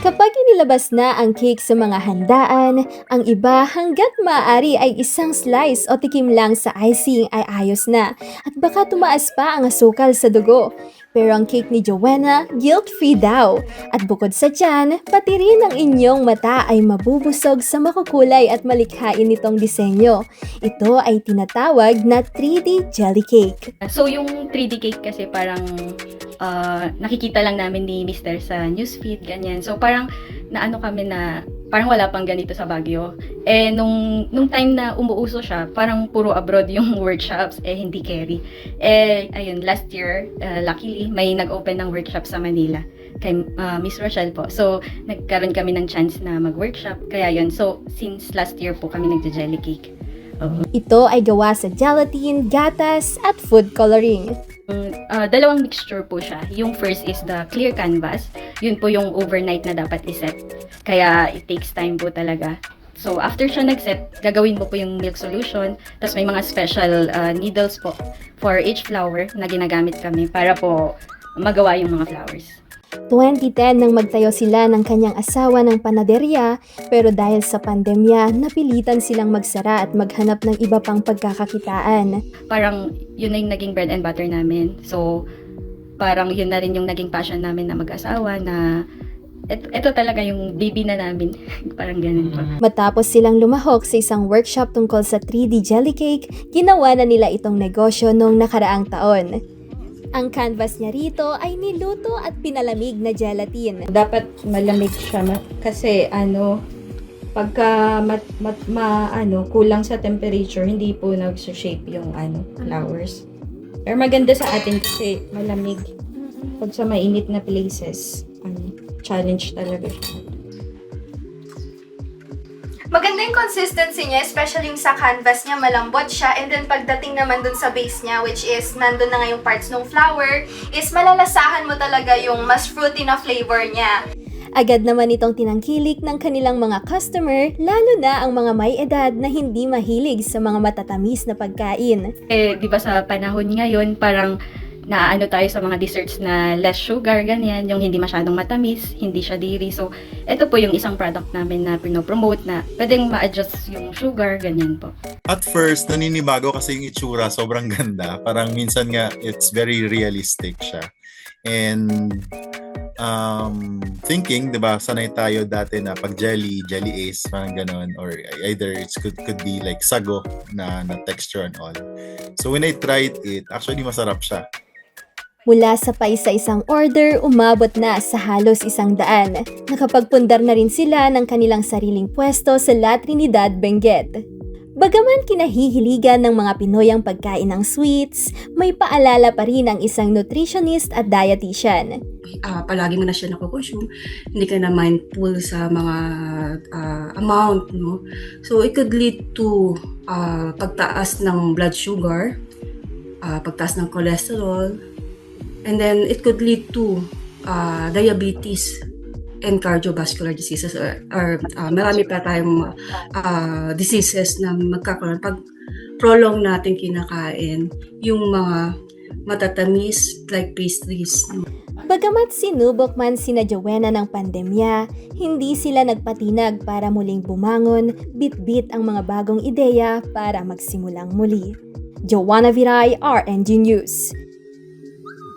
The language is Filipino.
Kapag inilabas na ang cake sa mga handaan, ang iba hanggat maaari ay isang slice o tikim lang sa icing ay ayos na at baka tumaas pa ang asukal sa dugo. Pero ang cake ni Joanna, guilt-free daw. At bukod sa tiyan, pati rin ang inyong mata ay mabubusog sa makukulay at malikhain nitong disenyo. Ito ay tinatawag na 3D jelly cake. So, yung 3D cake kasi parang ah, nakikita lang namin ni Mr. sa newsfeed, ganyan. So, parang naano kami na parang wala pang ganito sa Baguio. Eh, nung, nung time na umuuso siya, parang puro abroad yung workshops, eh, hindi carry. Eh, ayun, last year, ah, luckily, may nag-open ng workshop sa Manila kay ah, Miss Rochelle po. So, nagkaroon kami ng chance na mag-workshop. Kaya yun, so, since last year po kami nagja-jelly cake. Oo. Ito ay gawa sa gelatin, gatas, at food coloring. Uh, dalawang mixture po siya. Yung first is the clear canvas. Yun po yung overnight na dapat iset. Kaya it takes time po talaga. So after siya nag-set, gagawin mo po yung milk solution. Tapos may mga special uh, needles po for each flower na ginagamit kami para po magawa yung mga flowers. 2010 nang magtayo sila ng kanyang asawa ng panaderya pero dahil sa pandemya, napilitan silang magsara at maghanap ng iba pang pagkakakitaan. Parang yun na yung naging bread and butter namin. So parang yun na rin yung naging passion namin na mag-asawa na ito, ito talaga yung baby na namin. parang ganun po. Matapos silang lumahok sa isang workshop tungkol sa 3D jelly cake, ginawa na nila itong negosyo noong nakaraang taon. Ang canvas niya rito ay niluto at pinalamig na gelatin. dapat malamig siya ma- kasi ano pagka mat, mat, ma, ano, kulang sa temperature, hindi po nag-shape yung ano, flowers. Pero maganda sa atin kasi malamig. Pag sa mainit na places, ano, challenge talaga siya. Maganda yung consistency niya, especially yung sa canvas niya, malambot siya. And then pagdating naman dun sa base niya, which is nandun na nga yung parts ng flower, is malalasahan mo talaga yung mas fruity na flavor niya. Agad naman itong tinangkilik ng kanilang mga customer, lalo na ang mga may edad na hindi mahilig sa mga matatamis na pagkain. Eh, di ba sa panahon ngayon, parang naano tayo sa mga desserts na less sugar, ganyan, yung hindi masyadong matamis, hindi siya dairy. So, ito po yung isang product namin na pinopromote na pwedeng ma-adjust yung sugar, ganyan po. At first, naninibago kasi yung itsura, sobrang ganda. Parang minsan nga, it's very realistic siya. And um, thinking, di ba, sanay tayo dati na pag jelly, jelly ace, parang ganon, or either it could, could be like sago na, na texture and all. So when I tried it, actually masarap siya. Mula sa paisa-isang order, umabot na sa halos isang daan. Nakapagpundar na rin sila ng kanilang sariling pwesto sa La Trinidad, Benguet. Bagaman kinahihiligan ng mga Pinoy ang pagkain ng sweets, may paalala pa rin ang isang nutritionist at dietitian. ah, palagi mo na siya nakukonsume, hindi ka na mindful sa mga ah, amount, no? So, it could lead to ah, pagtaas ng blood sugar, ah, pagtaas ng cholesterol, and then it could lead to ah, diabetes and cardiovascular diseases or, or ah, marami pa tayong ah, diseases na magkakaroon pag prolong natin kinakain yung mga matatamis like pastries? Bagamat sinubok man sina Joanna ng pandemya, hindi sila nagpatinag para muling bumangon, bit-bit ang mga bagong ideya para magsimulang muli. Joanna Viray, RNG News.